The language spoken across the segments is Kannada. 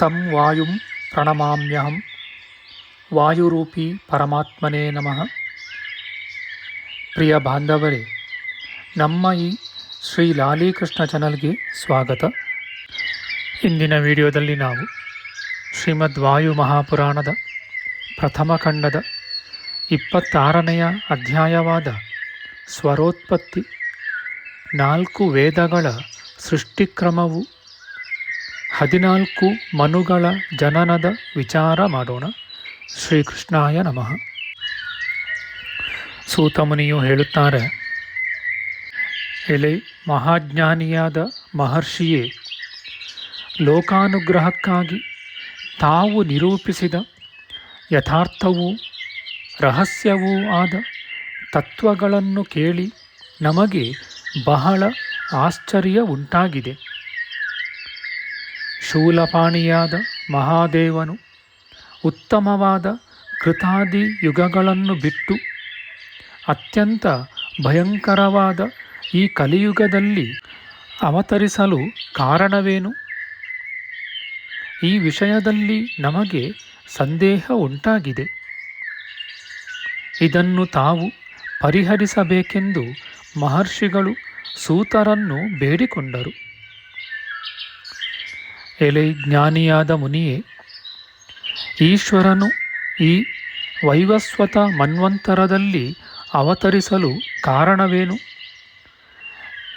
ತಂ ವಾಯುಂ ಪ್ರಣಮಾಮ್ಯಹಂ ವಾಯುರೂಪಿ ಪರಮಾತ್ಮನೇ ನಮಃ ಪ್ರಿಯ ಬಾಂಧವರೇ ನಮ್ಮ ಈ ಶ್ರೀ ಲಾಲಿಕೃಷ್ಣ ಚಾನಲ್ಗೆ ಸ್ವಾಗತ ಇಂದಿನ ವಿಡಿಯೋದಲ್ಲಿ ನಾವು ಶ್ರೀಮದ್ ವಾಯು ಮಹಾಪುರಾಣದ ಪ್ರಥಮ ಖಂಡದ ಇಪ್ಪತ್ತಾರನೆಯ ಅಧ್ಯಾಯವಾದ ಸ್ವರೋತ್ಪತ್ತಿ, ನಾಲ್ಕು ವೇದಗಳ ಸೃಷ್ಟಿಕ್ರಮವು ಹದಿನಾಲ್ಕು ಮನುಗಳ ಜನನದ ವಿಚಾರ ಮಾಡೋಣ. ಶ್ರೀಕೃಷ್ಣಾಯ ನಮಃ. ಸೂತಮುನಿಯು ಹೇಳುತ್ತಾರೆ, ಎಲೆ ಮಹಾಜ್ಞಾನಿಯಾದ ಮಹರ್ಷಿಯೇ, ಲೋಕಾನುಗ್ರಹಕ್ಕಾಗಿ ತಾವು ನಿರೂಪಿಸಿದ ಯಥಾರ್ಥವೂ ರಹಸ್ಯವೂ ಆದ ತತ್ವಗಳನ್ನು ಕೇಳಿ ನಮಗೆ ಬಹಳ ಆಶ್ಚರ್ಯ ಉಂಟಾಗಿದೆ. ಶೂಲಪಾಣಿಯಾದ ಮಹಾದೇವನು ಉತ್ತಮವಾದ ಕೃತಾದಿ ಯುಗಗಳನ್ನು ಬಿಟ್ಟು ಅತ್ಯಂತ ಭಯಂಕರವಾದ ಈ ಕಲಿಯುಗದಲ್ಲಿ ಅವತರಿಸಲು ಕಾರಣವೇನು? ಈ ವಿಷಯದಲ್ಲಿ ನಮಗೆ ಸಂದೇಹ ಉಂಟಾಗಿದೆ. ಇದನ್ನು ತಾವು ಪರಿಹರಿಸಬೇಕೆಂದು ಮಹರ್ಷಿಗಳು ಸೂತರನ್ನು ಬೇಡಿಕೊಂಡರು. ಎಲೆ ಜ್ಞಾನಿಯಾದ ಮುನಿಯೇ, ಈಶ್ವರನು ಈ ವೈವಸ್ವತ ಮನ್ವಂತರದಲ್ಲಿ ಅವತರಿಸಲು ಕಾರಣವೇನು?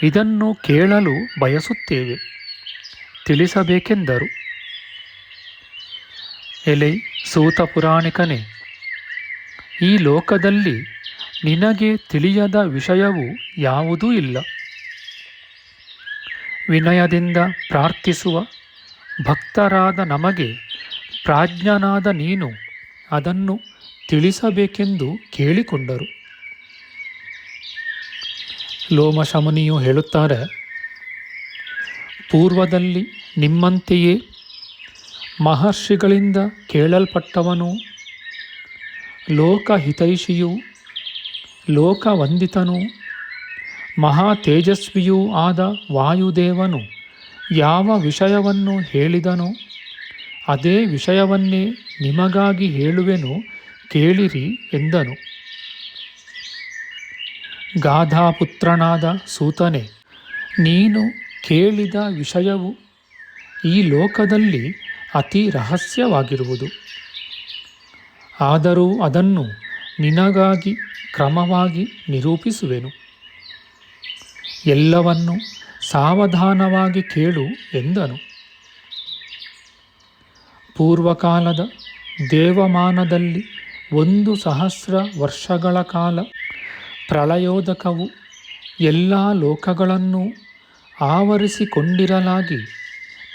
ಇದನ್ನು ಕೇಳಲು ಬಯಸುತ್ತೇವೆ, ತಿಳಿಸಬೇಕೆಂದರು. ಎಲೆ ಸೂತ ಪುರಾಣಿಕನೇ, ಈ ಲೋಕದಲ್ಲಿ ನಿನಗೆ ತಿಳಿಯದ ವಿಷಯವು ಯಾವುದೂ ಇಲ್ಲ. ವಿನಯದಿಂದ ಪ್ರಾರ್ಥಿಸುವ ಭಕ್ತರಾದ ನಮಗೆ ಪ್ರಾಜ್ಞನಾದ ನೀನು ಅದನ್ನು ತಿಳಿಸಬೇಕೆಂದು ಕೇಳಿಕೊಂಡರು. ಲೋಮಶಮನಿಯು ಹೇಳುತ್ತಾರೆ, ಪೂರ್ವದಲ್ಲಿ ನಿಮ್ಮಂತೆಯೇ ಮಹರ್ಷಿಗಳಿಂದ ಕೇಳಲ್ಪಟ್ಟವನು ಲೋಕಹಿತೈಷಿಯೂ, ಲೋಕವಂದಿತನೂ, ಮಹಾತೇಜಸ್ವಿಯೂ ಆದ ವಾಯುದೇವನು. ಯಾವ ವಿಷಯವನ್ನು ಹೇಳಿದನೋ, ಅದೇ ವಿಷಯವನ್ನೇ ನಿಮಗಾಗಿ ಹೇಳುವೆನು, ಕೇಳಿರಿ ಎಂದನು. ಗಾಧಾಪುತ್ರನಾದ ಸೂತನೆ, ನೀನು ಕೇಳಿದ ವಿಷಯವು ಈ ಲೋಕದಲ್ಲಿ ಅತಿ ರಹಸ್ಯವಾಗಿರುವುದು. ಆದರೂ ಅದನ್ನು ನಿನಗಾಗಿ ಕ್ರಮವಾಗಿ ನಿರೂಪಿಸುವೆನು. ಎಲ್ಲವನ್ನು ಸಾವಧಾನವಾಗಿ ಕೇಳು ಎಂದನು. ಪೂರ್ವಕಾಲದ ದೇವಮಾನದಲ್ಲಿ ಒಂದು ಸಹಸ್ರ ವರ್ಷಗಳ ಕಾಲ ಪ್ರಳಯೋದಕವು ಎಲ್ಲ ಲೋಕಗಳನ್ನು ಆವರಿಸಿಕೊಂಡಿರಲಾಗಿ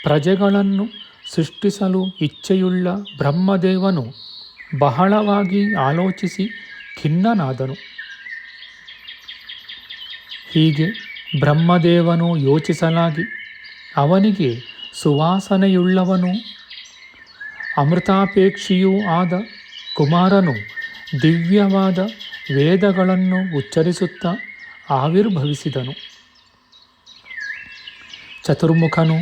ಪ್ರಜೆಗಳನ್ನು ಸೃಷ್ಟಿಸಲು ಇಚ್ಛೆಯುಳ್ಳ ಬ್ರಹ್ಮದೇವನು ಬಹಳವಾಗಿ ಆಲೋಚಿಸಿ ಖಿನ್ನನಾದನು. ಹೀಗೆ ಬ್ರಹ್ಮದೇವನು ಯೋಚಿಸಲಾಗಿ ಅವನಿಗೆ ಸುವಾಸನೆಯುಳ್ಳವನು. ಅಮೃತಾಪೇಕ್ಷಿಯೂ ಆದ ಕುಮಾರನು ದಿವ್ಯವಾದ ವೇದಗಳನ್ನು ಉಚ್ಚರಿಸುತ್ತಾ ಆವಿರ್ಭವಿಸಿದನು. ಚತುರ್ಮುಖನು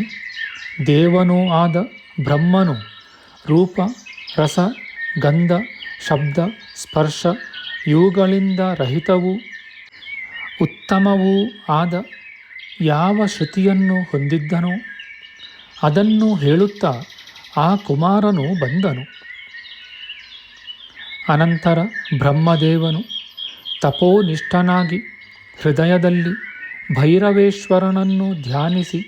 ದೇವನೂ ಆದ ಬ್ರಹ್ಮನು ರೂಪ, ರಸ, ಗಂಧ, ಶಬ್ದ, ಸ್ಪರ್ಶ, ಇವುಗಳಿಂದ ರಹಿತವೂ ಉತ್ತಮವೂ ಆದ ಯಾವ ಶ್ರುತಿಯನ್ನು ಹೊಂದಿದ್ದನೋ ಅದನ್ನು ಹೇಳುತ್ತಾ ಆ ಕುಮಾರನು ಬಂದನು. ಅನಂತರ ಬ್ರಹ್ಮದೇವನು ತಪೋನಿಷ್ಠನಾಗಿ ಹೃದಯದಲ್ಲಿ ಭೈರವೇಶ್ವರನನ್ನು ಧ್ಯಾನಿಸಿ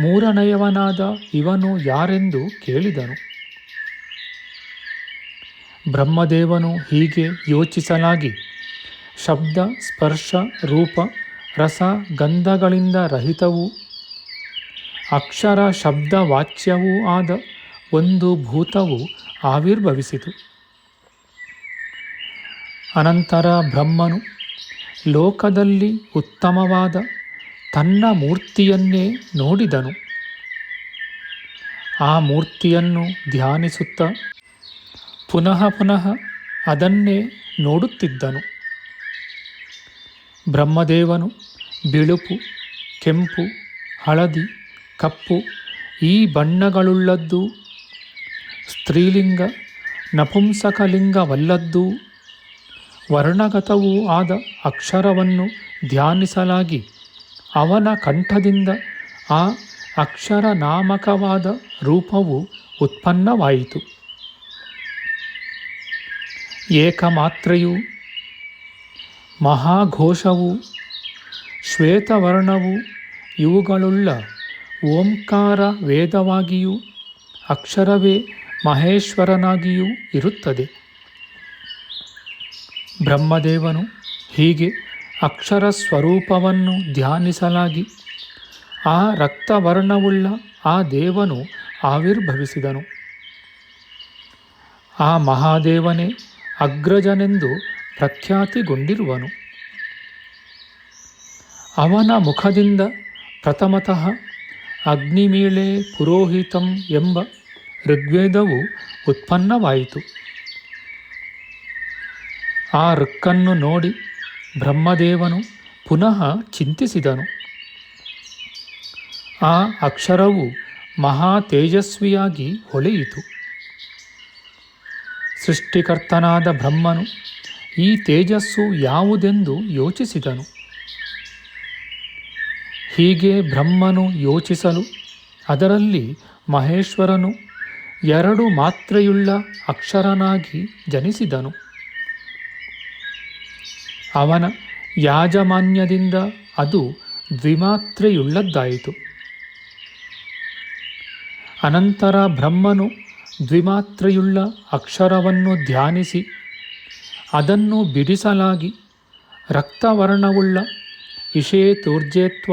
ಮೂರನೆಯವನಾದ ಇವನು ಯಾರೆಂದು ಕೇಳಿದನು. ಬ್ರಹ್ಮದೇವನು ಹೀಗೆ ಯೋಚಿಸಲಾಗಿ ಶಬ್ದ, ಸ್ಪರ್ಶ, ರೂಪ, ರಸ, ಗಂಧಗಳಿಂದ ರಹಿತವೂ ಅಕ್ಷರ, ಶಬ್ದ, ವಾಚ್ಯವೂ ಆದ ಒಂದು ಭೂತವು ಆವಿರ್ಭವಿಸಿತು. ಅನಂತರ ಬ್ರಹ್ಮನು ಲೋಕದಲ್ಲಿ ಉತ್ತಮವಾದ ತನ್ನ ಮೂರ್ತಿಯನ್ನೇ ನೋಡಿದನು. ಆ ಮೂರ್ತಿಯನ್ನು ಧ್ಯಾನಿಸುತ್ತಾ ಪುನಃ ಪುನಃ ಅದನ್ನೇ ನೋಡುತ್ತಿದ್ದನು. ಬ್ರಹ್ಮದೇವನು, ಬಿಳುಪು, ಕೆಂಪು, ಹಳದಿ, ಕಪ್ಪು, ಈ ಬಣ್ಣಗಳುಳ್ಳದ್ದು ಸ್ತ್ರೀಲಿಂಗ, ನಪುಂಸಕಲಿಂಗವಲ್ಲದ್ದು. ವರ್ಣಗತವೂ ಆದ ಅಕ್ಷರವನ್ನು ಧ್ಯಾನಿಸಲಾಗಿ ಅವನ ಕಂಠದಿಂದ ಆ ಅಕ್ಷರ ನಾಮಕವಾದ ರೂಪವು ಉತ್ಪನ್ನವಾಯಿತು. ಏಕಮಾತ್ರೆಯು ಮಹಾಘೋಷವು, ಶ್ವೇತವರ್ಣವು, ಇವುಗಳುಳ್ಳ ಓಂಕಾರ ವೇದವಾಗಿಯೂ, ಅಕ್ಷರವೇ ಮಹೇಶ್ವರನಾಗಿಯೂ ಇರುತ್ತದೆ. ಬ್ರಹ್ಮದೇವನು ಹೀಗೆ ಅಕ್ಷರ ಸ್ವರೂಪವನ್ನು ಧ್ಯಾನಿಸಲಾಗಿ ಆ ರಕ್ತವರ್ಣವುಳ್ಳ ಆ ದೇವನು ಆವಿರ್ಭವಿಸಿದನು. ಆ ಮಹಾದೇವನೇ ಅಗ್ರಜನೆಂದು ಪ್ರಖ್ಯಾತಿಗೊಂಡಿರುವನು. ಅವನ ಮುಖದಿಂದ ಪ್ರಥಮತಃ ಅಗ್ನಿಮೀಳೆ ಪುರೋಹಿತಂ ಎಂಬ ಋಗ್ವೇದವು ಉತ್ಪನ್ನವಾಯಿತು. ಆ ಋಕ್ಕನ್ನು ನೋಡಿ ಬ್ರಹ್ಮದೇವನು ಪುನಃ ಚಿಂತಿಸಿದನು. ಆ ಅಕ್ಷರವು ಮಹಾ ತೇಜಸ್ವಿಯಾಗಿ ಹೊಳೆಯಿತು. ಸೃಷ್ಟಿಕರ್ತನಾದ ಬ್ರಹ್ಮನು ಈ ತೇಜಸ್ಸು ಯಾವುದೆಂದು ಯೋಚಿಸಿದನು. ಹೀಗೆ ಬ್ರಹ್ಮನು ಯೋಚಿಸಲು, ಅದರಲ್ಲಿ ಮಹೇಶ್ವರನು ಎರಡು ಮಾತ್ರೆಯುಳ್ಳ ಅಕ್ಷರನಾಗಿ ಜನಿಸಿದನು. ಅವನ ಯಾಜಮಾನ್ಯದಿಂದ ಅದು ದ್ವಿಮಾತ್ರೆಯುಳ್ಳದ್ದಾಯಿತು. ಅನಂತರ ಬ್ರಹ್ಮನು ದ್ವಿಮಾತ್ರೆಯುಳ್ಳ ಅಕ್ಷರವನ್ನು ಧ್ಯಾನಿಸಿ ಅದನ್ನು ಬಿಡಿಸಲಾಗಿ ರಕ್ತವರ್ಣವುಳ್ಳ ಇಷೇತೂರ್ಜೇತ್ವ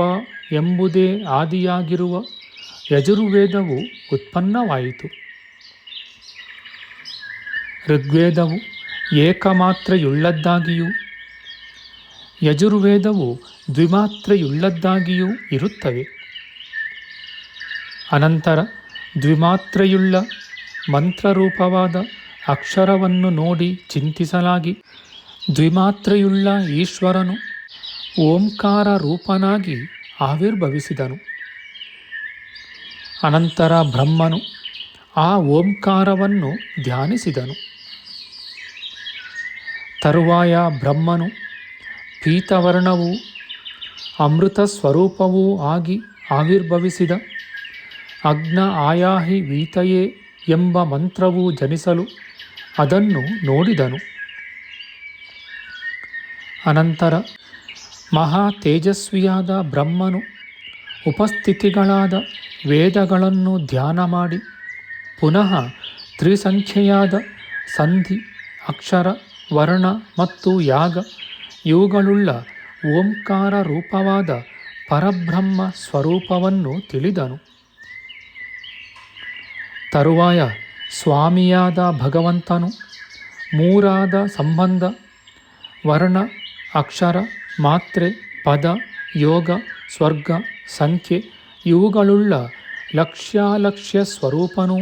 ಎಂಬುದೇ ಆದಿಯಾಗಿರುವ ಯಜುರ್ವೇದವು ಉತ್ಪನ್ನವಾಯಿತು. ಋಗ್ವೇದವು ಏಕಮಾತ್ರೆಯುಳ್ಳದ್ದಾಗಿಯೂ, ಯಜುರ್ವೇದವು ದ್ವಿಮಾತ್ರೆಯುಳ್ಳದ್ದಾಗಿಯೂ ಇರುತ್ತವೆ. ಅನಂತರ ದ್ವಿಮಾತ್ರೆಯುಳ್ಳ ಮಂತ್ರರೂಪವಾದ ಅಕ್ಷರವನ್ನು ನೋಡಿ ಚಿಂತಿಸಲಾಗಿ, ದ್ವಿಮಾತ್ರೆಯುಳ್ಳ ಈಶ್ವರನು ಓಂಕಾರ ರೂಪನಾಗಿ ಆವಿರ್ಭವಿಸಿದನು. ಅನಂತರ ಬ್ರಹ್ಮನು ಆ ಓಂಕಾರವನ್ನು ಧ್ಯಾನಿಸಿದನು. ತರುವಾಯ ಬ್ರಹ್ಮನು ಪೀತವರ್ಣವೂ ಅಮೃತ ಸ್ವರೂಪವೂ ಆಗಿ ಆವಿರ್ಭವಿಸಿದ, ಅಗ್ನ ಆಯಾಹಿ ವೀತಯೇ ಎಂಬ ಮಂತ್ರವು ಜನಿಸಲು ಅದನ್ನು ನೋಡಿದನು. ಅನಂತರ ಮಹಾ ತೇಜಸ್ವಿಯಾದ ಬ್ರಹ್ಮನು ಉಪಸ್ಥಿತಿಗಳಾದ ವೇದಗಳನ್ನು ಧ್ಯಾನ ಮಾಡಿ ಪುನಃ ತ್ರಿಸಂಖ್ಯೆಯಾದ ಸಂಧಿ, ಅಕ್ಷರ, ವರ್ಣ ಮತ್ತು ಯಾಗ ಇವುಗಳುಳ್ಳ ಓಂಕಾರ ರೂಪವಾದ ಪರಬ್ರಹ್ಮ ಸ್ವರೂಪವನ್ನು ತಿಳಿದನು. ತರುವಾಯ ಸ್ವಾಮಿಯಾದ ಭಗವಂತನು, ಮೂರಾದ ಸಂಬಂಧ, ವರ್ಣ, ಅಕ್ಷರ, ಮಾತ್ರೆ, ಪದ, ಯೋಗ, ಸ್ವರ್ಗ, ಸಂಖ್ಯೆ, ಇವುಗಳುಳ್ಳ ಲಕ್ಷ್ಯಾಲಕ್ಷ್ಯ ಸ್ವರೂಪನೂ,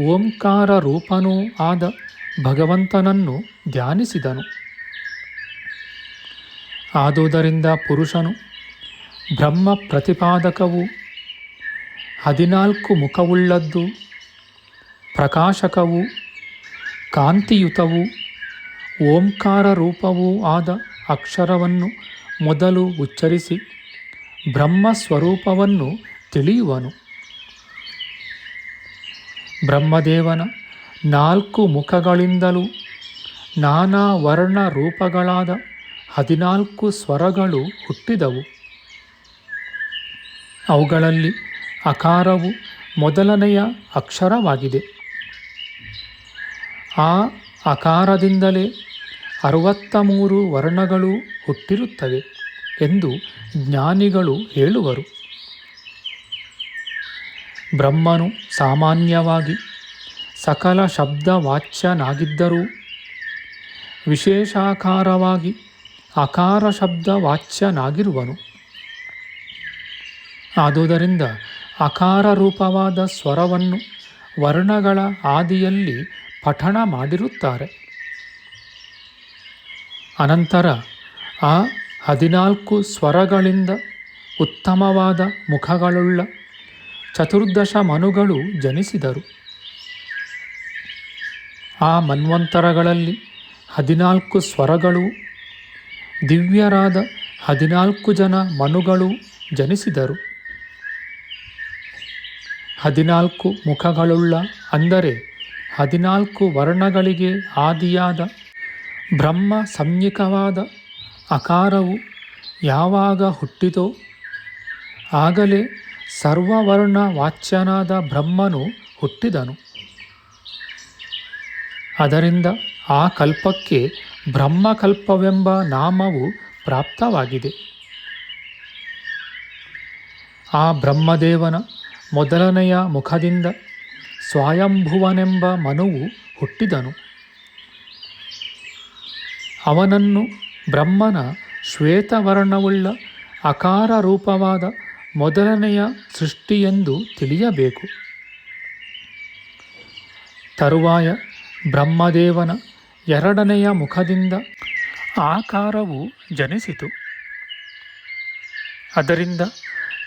ಓಂಕಾರ ರೂಪನೂ ಆದ ಭಗವಂತನನ್ನು ಧ್ಯಾನಿಸಿದನು. ಆದುದರಿಂದ ಪುರುಷನು, ಬ್ರಹ್ಮ ಪ್ರತಿಪಾದಕವು, ಹದಿನಾಲ್ಕು ಮುಖವುಳ್ಳದ್ದು ಪ್ರಕಾಶಕವು, ಕಾಂತಿಯುತವು ಓಂಕಾರ ರೂಪವೂ ಆದ ಅಕ್ಷರವನ್ನು ಮೊದಲು ಉಚ್ಚರಿಸಿ ಬ್ರಹ್ಮ ಸ್ವರೂಪವನ್ನು ತಿಳಿಯುವನು. ಬ್ರಹ್ಮದೇವನ ನಾಲ್ಕು ಮುಖಗಳಿಂದಲೂ ನಾನಾ ವರ್ಣ ರೂಪಗಳಾದ ಹದಿನಾಲ್ಕು ಸ್ವರಗಳು ಹುಟ್ಟಿದವು. ಅವುಗಳಲ್ಲಿ ಅಕಾರವು ಮೊದಲನೆಯ ಅಕ್ಷರವಾಗಿದೆ. ಆ ಅಕಾರದಿಂದಲೇ ಅರವತ್ತ ಮೂರು ವರ್ಣಗಳು ಹುಟ್ಟಿರುತ್ತವೆ ಎಂದು ಜ್ಞಾನಿಗಳು ಹೇಳುವರು. ಬ್ರಹ್ಮನು ಸಾಮಾನ್ಯವಾಗಿ ಸಕಲ ಶಬ್ದವಾಚ್ಯನಾಗಿದ್ದರೂ ವಿಶೇಷಾಕಾರವಾಗಿ ಅಕಾರ ಶಬ್ದ ವಾಚ್ಯನಾಗಿರುವನು ಆದುದರಿಂದ ಅಕಾರ ರೂಪವಾದ ಸ್ವರವನ್ನು ವರ್ಣಗಳ ಆದಿಯಲ್ಲಿ ಪಠಣ ಮಾಡಿರುತ್ತಾರೆ. ಅನಂತರ ಆ ಹದಿನಾಲ್ಕು ಸ್ವರಗಳಿಂದ ಉತ್ತಮವಾದ ಮುಖಗಳುಳ್ಳ ಚತುರ್ದಶ ಮನುಗಳು ಜನಿಸಿದರು. ಆ ಮನ್ವಂತರಗಳಲ್ಲಿ ಹದಿನಾಲ್ಕು ಸ್ವರಗಳು, ದಿವ್ಯರಾದ ಹದಿನಾಲ್ಕು ಜನ ಮನುಗಳು ಜನಿಸಿದರು. ಹದಿನಾಲ್ಕು ಮುಖಗಳುಳ್ಳ ಅಂದರೆ ಹದಿನಾಲ್ಕು ವರ್ಣಗಳಿಗೆ ಆದಿಯಾದ ಬ್ರಹ್ಮ ಸಂಜ್ಞಿಕವಾದ ಅಕಾರವು ಯಾವಾಗ ಹುಟ್ಟಿತೋ ಆಗಲೇ ಸರ್ವವರ್ಣ ವಾಚ್ಯನಾದ ಬ್ರಹ್ಮನು ಹುಟ್ಟಿದನು. ಅದರಿಂದ ಆ ಕಲ್ಪಕ್ಕೆ ಬ್ರಹ್ಮಕಲ್ಪವೆಂಬ ನಾಮವು ಪ್ರಾಪ್ತವಾಗಿದೆ. ಆ ಬ್ರಹ್ಮದೇವನ ಮೊದಲನೆಯ ಮುಖದಿಂದ ಸ್ವಯಂಭುವನೆಂಬ ಮನುವು ಹುಟ್ಟಿದನು. ಅವನನ್ನು ಬ್ರಹ್ಮನ ಶ್ವೇತವರ್ಣವುಳ್ಳ ಅಕಾರ ರೂಪವಾದ ಮೊದಲನೆಯ ಸೃಷ್ಟಿಯೆಂದು ತಿಳಿಯಬೇಕು. ತರುವಾಯ ಬ್ರಹ್ಮದೇವನ ಎರಡನೆಯ ಮುಖದಿಂದ ಆಕಾರವು ಜನಿಸಿತು. ಅದರಿಂದ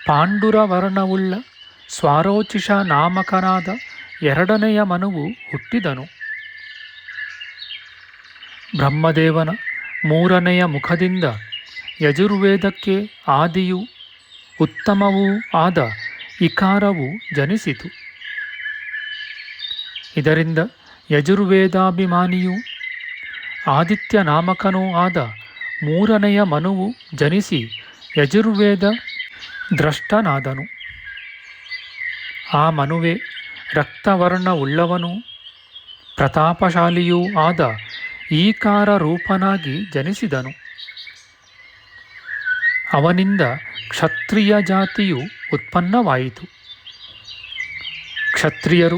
ಪಾಂಡುರವರ್ಣವುಳ್ಳ ಸ್ವಾರೋಚಿಷ ನಾಮಕನಾದ ಎರಡನೆಯ ಮನುವು ಹುಟ್ಟಿದನು. ಬ್ರಹ್ಮದೇವನ ಮೂರನೆಯ ಮುಖದಿಂದ ಯಜುರ್ವೇದಕ್ಕೆ ಆದಿಯೂ ಉತ್ತಮವೂ ಆದ ಇಕಾರವು ಜನಿಸಿತು. ಇದರಿಂದ ಯಜುರ್ವೇದಾಭಿಮಾನಿಯೂ ಆದಿತ್ಯ ನಾಮಕನೂ ಆದ ಮೂರನೆಯ ಮನುವು ಜನಿಸಿ ಯಜುರ್ವೇದ ದ್ರಷ್ಟನಾದನು. ಆ ಮನುವೆ ರಕ್ತವರ್ಣವುಳ್ಳವನೂ ಪ್ರತಾಪಶಾಲಿಯೂ ಆದ ಈಕಾರ ರೂಪನಾಗಿ ಜನಿಸಿದನು. ಅವನಿಂದ ಕ್ಷತ್ರಿಯ ಜಾತಿಯು ಉತ್ಪನ್ನವಾಯಿತು. ಕ್ಷತ್ರಿಯರು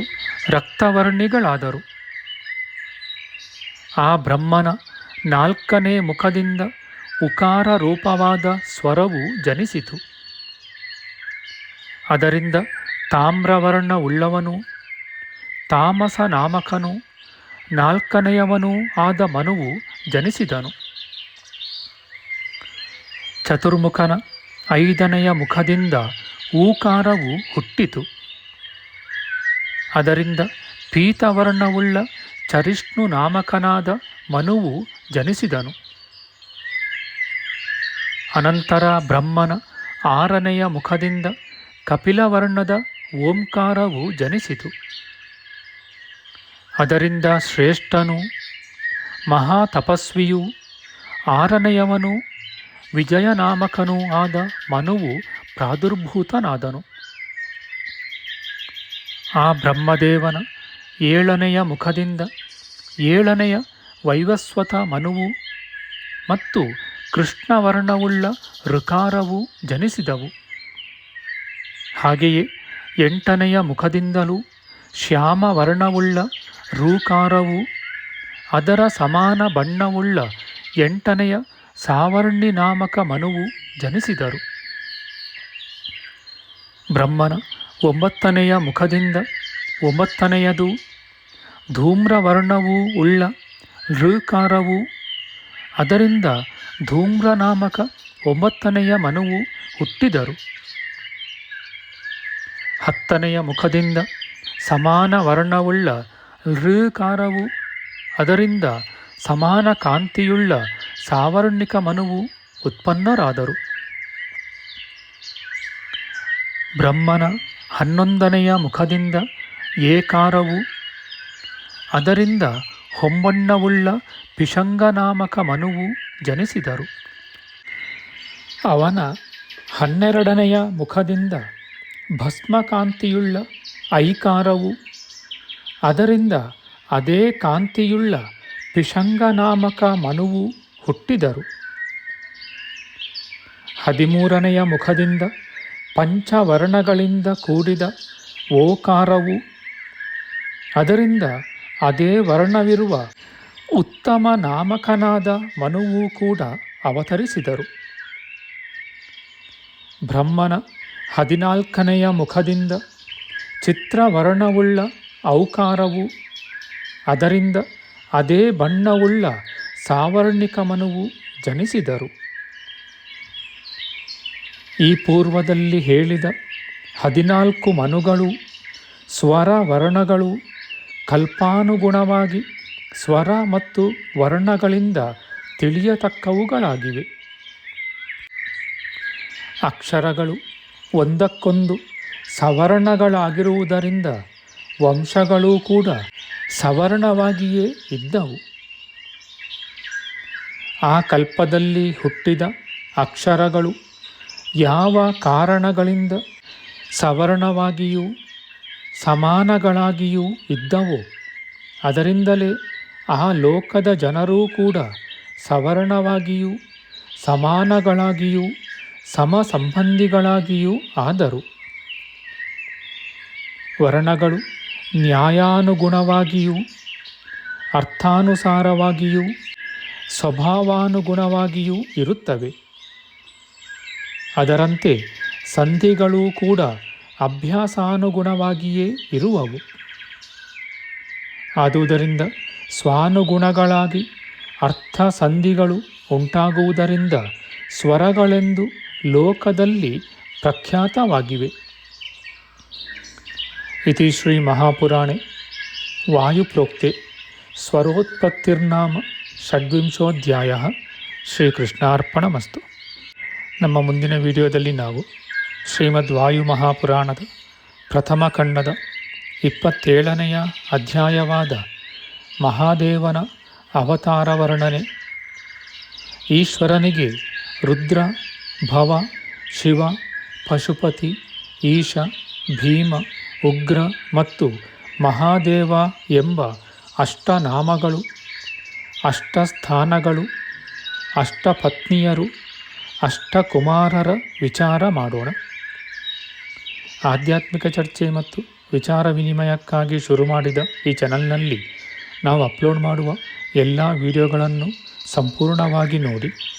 ರಕ್ತವರ್ಣಿಗಳಾದರು. ಆ ಬ್ರಹ್ಮನ ನಾಲ್ಕನೇ ಮುಖದಿಂದ ಉಕಾರ ರೂಪವಾದ ಸ್ವರವು ಜನಿಸಿತು. ಅದರಿಂದ ತಾಮ್ರವರ್ಣವುಳ್ಳವನು ತಾಮಸ ನಾಮಕನು, ನಾಲ್ಕನೆಯವನೂ ಆದ ಮನುವು ಜನಿಸಿದನು. ಚತುರ್ಮುಖನ ಐದನೆಯ ಮುಖದಿಂದ ಊಕಾರವು ಹುಟ್ಟಿತು. ಅದರಿಂದ ಪೀತವರ್ಣವುಳ್ಳ ಚರಿಷ್ಣು ನಾಮಕನಾದ ಮನುವು ಜನಿಸಿದನು. ಅನಂತರ ಬ್ರಹ್ಮನ ಆರನೆಯ ಮುಖದಿಂದ ಕಪಿಲವರ್ಣದ ಓಂಕಾರವು ಜನಿಸಿತು. ಅದರಿಂದ ಶ್ರೇಷ್ಠನು, ಮಹಾತಪಸ್ವಿಯೂ, ಆರನೆಯವನು, ವಿಜಯನಾಮಕನೂ ಆದ ಮನುವು ಪ್ರಾದುರ್ಭೂತನಾದನು. ಆ ಬ್ರಹ್ಮದೇವನ ಏಳನೆಯ ಮುಖದಿಂದ ಏಳನೆಯ ವೈವಸ್ವತ ಮನುವು ಮತ್ತು ಕೃಷ್ಣವರ್ಣವುಳ್ಳ ಋಕಾರವು ಜನಿಸಿದವು. ಹಾಗೆಯೇ ಎಂಟನೆಯ ಮುಖದಿಂದಲೂ ಶ್ಯಾಮವರ್ಣವುಳ್ಳ ರೂಕಾರವು, ಅದರ ಸಮಾನ ಬಣ್ಣವುಳ್ಳ ಎಂಟನೆಯ ಸಾವರ್ಣಿ ನಾಮಕ ಮನುವು ಜನಿಸಿದರು. ಬ್ರಹ್ಮನ ಒಂಬತ್ತನೆಯ ಮುಖದಿಂದ ಒಂಬತ್ತನೆಯದು, ಧೂಮ್ರವರ್ಣವೂ ಉಳ್ಳ ಋಕಾರವು, ಅದರಿಂದ ಧೂಮ್ರ ನಾಮಕ ಒಂಬತ್ತನೆಯ ಮನುವು ಹುಟ್ಟಿದರು. ಹತ್ತನೆಯ ಮುಖದಿಂದ ಸಮಾನ ವರ್ಣವುಳ್ಳ ಋಕಾರವು, ಅದರಿಂದ ಸಮಾನ ಕಾಂತಿಯುಳ್ಳ ಸಾವರ್ಣಿಕ ಮನುವು ಉತ್ಪನ್ನರಾದರು. ಬ್ರಹ್ಮನ ಹನ್ನೊಂದನೆಯ ಮುಖದಿಂದ ಏಕಾರವು, ಅದರಿಂದ ಹೊಂಬಣ್ಣವುಳ್ಳ ಪಿಶಂಗನಾಮಕ ಮನುವು ಜನಿಸಿದರು. ಅವನ ಹನ್ನೆರಡನೆಯ ಮುಖದಿಂದ ಭಸ್ಮಕಾಂತಿಯುಳ್ಳ ಐಕಾರವು. ಅದರಿಂದ ಅದೇ ಕಾಂತಿಯುಳ್ಳ ಪಿಶಂಗನಾಮಕ ಮನುವು ಹುಟ್ಟಿದರು. ಹದಿಮೂರನೆಯ ಮುಖದಿಂದ ಪಂಚವರ್ಣಗಳಿಂದ ಕೂಡಿದ ಓಕಾರವು. ಅದರಿಂದ ಅದೇ ವರ್ಣವಿರುವ ಉತ್ತಮ ನಾಮಕನಾದ ಮನುವು ಕೂಡ ಅವತರಿಸಿದರು. ಬ್ರಹ್ಮನ ಹದಿನಾಲ್ಕನೆಯ ಮುಖದಿಂದ ಚಿತ್ರವರ್ಣವುಳ್ಳ ಔಕಾರವು, ಅದರಿಂದ ಅದೇ ಬಣ್ಣವುಳ್ಳ ಸಾವರ್ಣಿಕ ಮನುವು ಜನಿಸಿದರು. ಈ ಪೂರ್ವದಲ್ಲಿ ಹೇಳಿದ ಹದಿನಾಲ್ಕು ಮನುಗಳು ಸ್ವರ ವರ್ಣಗಳು ಕಲ್ಪಾನುಗುಣವಾಗಿ ಸ್ವರ ಮತ್ತು ವರ್ಣಗಳಿಂದ ತಿಳಿಯತಕ್ಕವುಗಳಾಗಿವೆ. ಅಕ್ಷರಗಳು ಒಂದಕ್ಕೊಂದು ಸವರ್ಣಗಳಾಗಿರುವುದರಿಂದ ವಂಶಗಳೂ ಕೂಡ ಸವರ್ಣವಾಗಿಯೇ ಇದ್ದವು. ಆ ಕಲ್ಪದಲ್ಲಿ ಹುಟ್ಟಿದ ಅಕ್ಷರಗಳು ಯಾವ ಕಾರಣಗಳಿಂದ ಸವರ್ಣವಾಗಿಯೂ ಸಮಾನಗಳಾಗಿಯೂ ಇದ್ದವೋ, ಅದರಿಂದಲೇ ಆ ಲೋಕದ ಜನರೂ ಕೂಡ ಸವರ್ಣವಾಗಿಯೂ ಸಮಾನಗಳಾಗಿಯೂ ಸಮ ಸಂಬಂಧಿಗಳಾಗಿಯೂ ಆದರು. ವರ್ಣಗಳು ನ್ಯಾಯಾನುಗುಣವಾಗಿಯೂ, ಅರ್ಥಾನುಸಾರವಾಗಿಯೂ, ಸ್ವಭಾವಾನುಗುಣವಾಗಿಯೂ ಇರುತ್ತವೆ. ಅದರಂತೆ ಸಂಧಿಗಳೂ ಕೂಡ ಅಭ್ಯಾಸಾನುಗುಣವಾಗಿಯೇ ಇರುವವು. ಆದುದರಿಂದ ಸ್ವಾನುಗುಣಗಳಾಗಿ ಅರ್ಥ ಸಂಧಿಗಳು ಉಂಟಾಗುವುದರಿಂದ ಸ್ವರಗಳೆಂದು ಲೋಕದಲ್ಲಿ ಪ್ರಖ್ಯಾತವಾಗಿವೆ. ಇತಿ ಶ್ರೀ ಮಹಾಪುರಾಣೆ, ವಾಯುಪ್ರೋಕ್ತೆ, ಸ್ವರೋತ್ಪತ್ತಿರ್ನಾಮ, ಷಡ್ವಿಂಶೋಧ್ಯಾಯ, ಶ್ರೀಕೃಷ್ಣಾರ್ಪಣಮಸ್ತು. ನಮ್ಮ ಮುಂದಿನ ವಿಡಿಯೋದಲ್ಲಿ ನಾವು ಶ್ರೀಮದ್ ವಾಯು ಮಹಾಪುರಾಣದ ಪ್ರಥಮ ಖಂಡದ ಇಪ್ಪತ್ತೇಳನೆಯ ಅಧ್ಯಾಯವಾದ ಮಹಾದೇವನ ಅವತಾರ ವರ್ಣನೆ ಈಶ್ವರನಿಗೆ ರುದ್ರ ಭವ, ಶಿವ, ಪಶುಪತಿ, ಈಶ, ಭೀಮ, ಉಗ್ರ ಮತ್ತು ಮಹಾದೇವ ಎಂಬ ಅಷ್ಟನಾಮಗಳು, ಅಷ್ಟಸ್ಥಾನಗಳು, ಅಷ್ಟಪತ್ನಿಯರು, ಅಷ್ಟಕುಮಾರರ ವಿಚಾರ ಮಾಡೋಣ. ಆಧ್ಯಾತ್ಮಿಕ ಚರ್ಚೆ ಮತ್ತು ವಿಚಾರ ವಿನಿಮಯಕ್ಕಾಗಿ ಶುರು ಮಾಡಿದ ಈ ಚಾನಲ್ನಲ್ಲಿ ನಾವು ಅಪ್ಲೋಡ್ ಮಾಡುವ ಎಲ್ಲ ವಿಡಿಯೋಗಳನ್ನು ಸಂಪೂರ್ಣವಾಗಿ ನೋಡಿ.